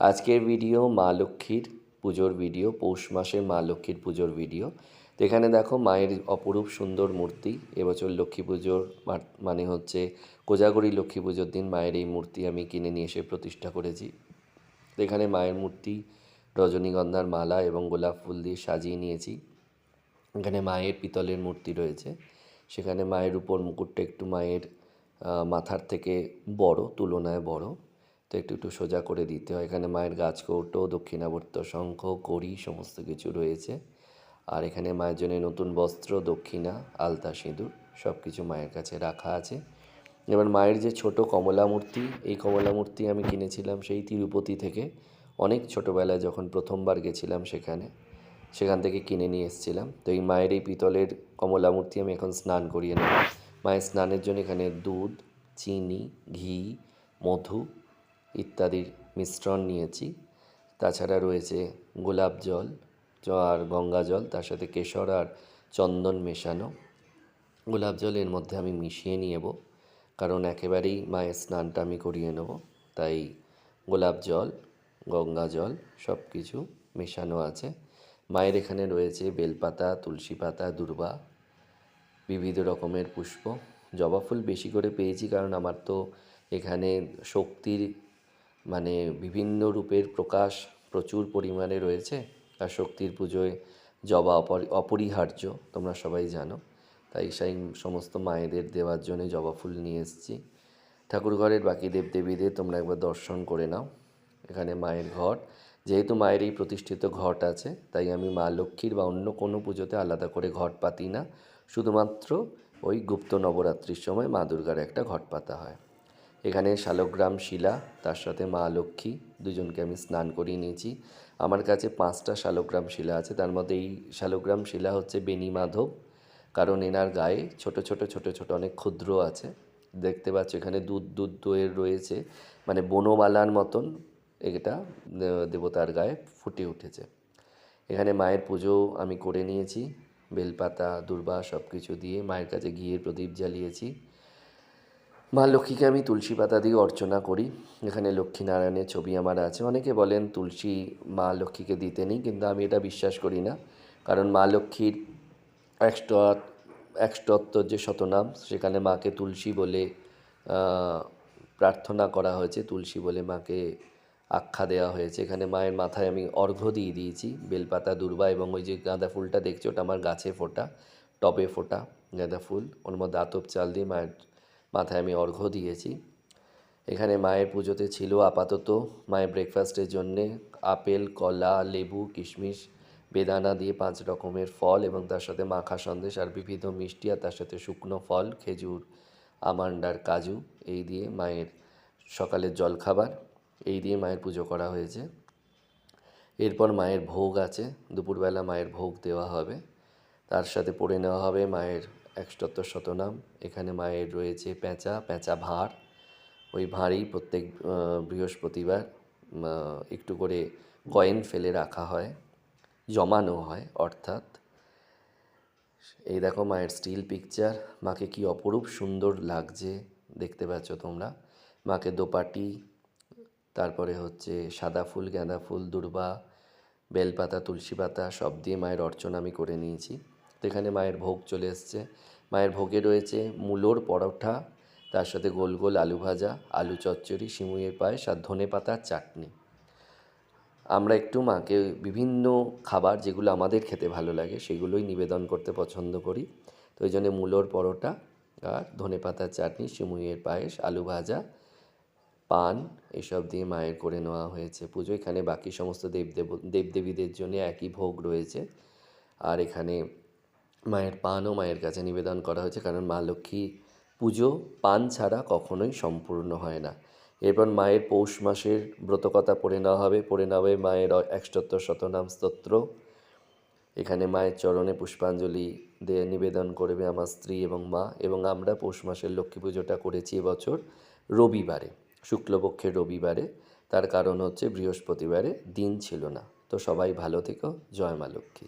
আজকের ভিডিও মা লক্ষ্মীর পুজোর ভিডিও পৌষ মাসে মা লক্ষ্মীর পুজোর ভিডিও তো এখানে দেখো মায়ের অপরূপ সুন্দর মূর্তি, এবছর লক্ষ্মী পুজোর মানে হচ্ছে কোজাগরী লক্ষ্মী পুজোর দিন মায়ের এই মূর্তি আমি কিনে নিয়ে এসে প্রতিষ্ঠা করেছি। তো এখানে মায়ের মূর্তি, রজনীগন্ধার মালা এবং গোলাপ ফুল দিয়ে সাজিয়ে নিয়েছি। এখানে মায়ের পিতলের মূর্তি রয়েছে। সেখানে মায়ের উপর মুকুটটা একটু মায়ের মাথার থেকে বড়, তুলনায় বড়। তো একটু একটু সোজা করে দিতে হয়। এখানে মায়ের গাছ কৌটো, দক্ষিণাবর্ত শঙ্খ, কড়ি সমস্ত কিছু রয়েছে। আর এখানে মায়ের জন্য নতুন বস্ত্র, দক্ষিণা, আলতা সিঁদুর সব কিছু মায়ের কাছে রাখা আছে। এবার মায়ের যে ছোট কমলা মূর্তি এই কমলা মূর্তি আমি কিনেছিলাম সেই তিরুপতি থেকে। অনেক ছোটোবেলায় যখন প্রথমবার গেছিলাম সেখানে, সেখান থেকে কিনে নিয়ে এসেছিলাম। তো এই মায়ের এই পিতলের কমলা মূর্তি আমি এখন স্নান করিয়ে নেব। মায়ের স্নানের জন্য এখানে দুধ, চিনি, ঘি, মধু ইত্যাদির মিশ্রণ নিয়েছি। তাছাড়া রয়েছে গোলাপ জল, আর গঙ্গা জল, তার সাথে কেশর আর চন্দন মেশানো। গোলাপ জল এর মধ্যে আমি মিশিয়ে নেব কারণ একেবারেই মায়ের স্নানটা আমি করিয়ে নেব। তাই গোলাপ জল, গঙ্গা জল সব কিছু মেশানো আছে। মায়ের এখানে রয়েছে বেলপাতা, তুলসী পাতা, দুর্বা, বিবিধ রকমের পুষ্প। জবা ফুল বেশি করে পেয়েছি, কারণ আমার তো এখানে শক্তির মানে বিভিন্ন রূপের প্রকাশ প্রচুর পরিমাণে রয়েছে। আর শক্তির পুজোয় জবা অপরি- অপরিহার্য, তোমরা সবাই জানো। তাই সেই সমস্ত মায়েদের দেওয়ার জন্য জবা ফুল নিয়ে এসেছি। ঠাকুরঘরের বাকি দেবদেবীদের তোমরা একবার দর্শন করে নাও। এখানে মায়ের ঘট। যেহেতু মায়ের এই প্রতিষ্ঠিত ঘট আছে, তাই আমি মা লক্ষ্মীর বা অন্য কোনো পুজোতে আলাদা করে ঘট পাতি না। শুধুমাত্র ওই গুপ্ত নবরাত্রির সময় মা দুর্গার একটা ঘট পাতা হয়। এখানে শালগ্রাম, শিলা, তার সাথে মা লক্ষ্মী দুজনকে আমি স্নান করিয়ে নিয়েছি। আমার কাছে পাঁচটা শালগ্রাম শিলা আছে, তার মধ্যে এই শালগ্রাম শিলা হচ্ছে বেনি মাধব, কারণ এনার গায়ে ছোট ছোট ছোট ছোট অনেক ক্ষুদ্র আছে। দেখতে পাচ্ছ এখানে দুধ দুধ দইয়ের রয়েছে মানে বনমালার মতন এটা দেবতার গায়ে ফুটে উঠেছে। এখানে মায়ের পুজো আমি করে নিয়েছি, বেলপাতা, দুর্বা সব কিছু দিয়ে মায়ের কাছে ঘিয়ের প্রদীপ জ্বালিয়েছি। মা লক্ষ্মীকে আমি তুলসী পাতা দিয়ে অর্চনা করি। এখানে লক্ষ্মীনারায়ণের ছবি আমার আছে। অনেকে বলেন তুলসী মা লক্ষ্মীকে দিতে নেই, কিন্তু আমি এটা বিশ্বাস করি না। কারণ মা লক্ষ্মীর একশো একশোত্তর যে শতনাম, সেখানে মাকে তুলসী বলে প্রার্থনা করা হয়েছে। তুলসী বলে মাকে আখ্যা দেওয়া হয়েছে। এখানে মায়ের মাথায় আমি অর্ঘ্য দিয়ে দিয়েছি। বেলপাতা, দুর্বা এবং ওই যে গাঁদা ফুলটা দেখছ, ওটা আমার গাছে ফোটা, টবে ফোটা গাঁদা ফুল। ওর মধ্যে আতপ চাল দিয়ে মায়ের মাথায় আমি অর্ঘ্য দিয়েছি। এখানে মায়ের পুজোতে ছিল আপাতত মায়ের ব্রেকফাস্টের জন্যে আপেল, কলা, লেবু, কিশমিশ, বেদানা দিয়ে পাঁচ রকমের ফল এবং তার সাথে মাখা সন্দেশ আর বিবিধ মিষ্টি আর তার সাথে শুকনো ফল, খেজুর, আমন্ড আর কাজু, এই দিয়ে মায়ের সকালের জলখাবার, এই দিয়ে মায়ের পুজো করা হয়েছে। এরপর মায়ের ভোগ আছে, দুপুরবেলা মায়ের ভোগ দেওয়া হবে। তার সাথে পড়ে নেওয়া হবে মায়ের একশতত্তর শতনাম এখানে মায়ের রয়েছে পেঁচা পেঁচা ভাঁড়। ওই ভাঁড়েই প্রত্যেক বৃহস্পতিবার একটু করে কয়েন ফেলে রাখা হয়, জমানো হয়, অর্থাৎ এই দেখো মায়ের স্টিল পিকচার। মাকে কি অপরূপ সুন্দর লাগছে, দেখতে পাচ্ছ তোমরা। মাকে দোপাটি, তারপরে হচ্ছে সাদা ফুল, গাঁদা ফুল, দুর্বা, বেলপাতা, তুলসী পাতা, সব দিয়ে মায়ের অর্চনা আমি করে নিয়েছি। তো এখানে মায়ের ভোগ চলে এসছে। মায়ের ভোগে রয়েছে মূলোর পরোঠা, তার সাথে গোল গোল আলু ভাজা, আলু চচ্চড়ি, সিমুইয়ের পায়েস আর ধনে পাতার চাটনি। আমরা একটু মাকে বিভিন্ন খাবার যেগুলো আমাদের খেতে ভালো লাগে সেগুলোই নিবেদন করতে পছন্দ করি। তো ওই জন্য মূলোর পরোটা আর ধনে পাতার চাটনি, সিমুইয়ের পায়েস, আলু ভাজা, পান এসব দিয়ে মায়ের করে নেওয়া হয়েছে পুজো। এখানে বাকি সমস্ত দেবদেব, দেবদেবীদের জন্য একই ভোগ রয়েছে। আর এখানে মায়ের পানও মায়ের কাছে নিবেদন করা হয়েছে, কারণ মা লক্ষ্মী পুজো পান ছাড়া কখনোই সম্পূর্ণ হয় না। এরপর মায়ের পৌষ মাসের ব্রতকথা পড়ে নেওয়া হবে। পড়ে নেওয়া হবে মায়ের একশোত্তর শতনাম স্তোত্র। এখানে মায়ের চরণে পুষ্পাঞ্জলি দিয়ে নিবেদন করবে আমার স্ত্রী এবং মা এবং আমরা পৌষ মাসের লক্ষ্মী পুজোটা করেছি এবছর রবিবারে শুক্লপক্ষের রবিবারে। তার কারণ হচ্ছে বৃহস্পতিবারে দিন ছিল না। তো সবাই ভালো থেকো। জয় মা লক্ষ্মী।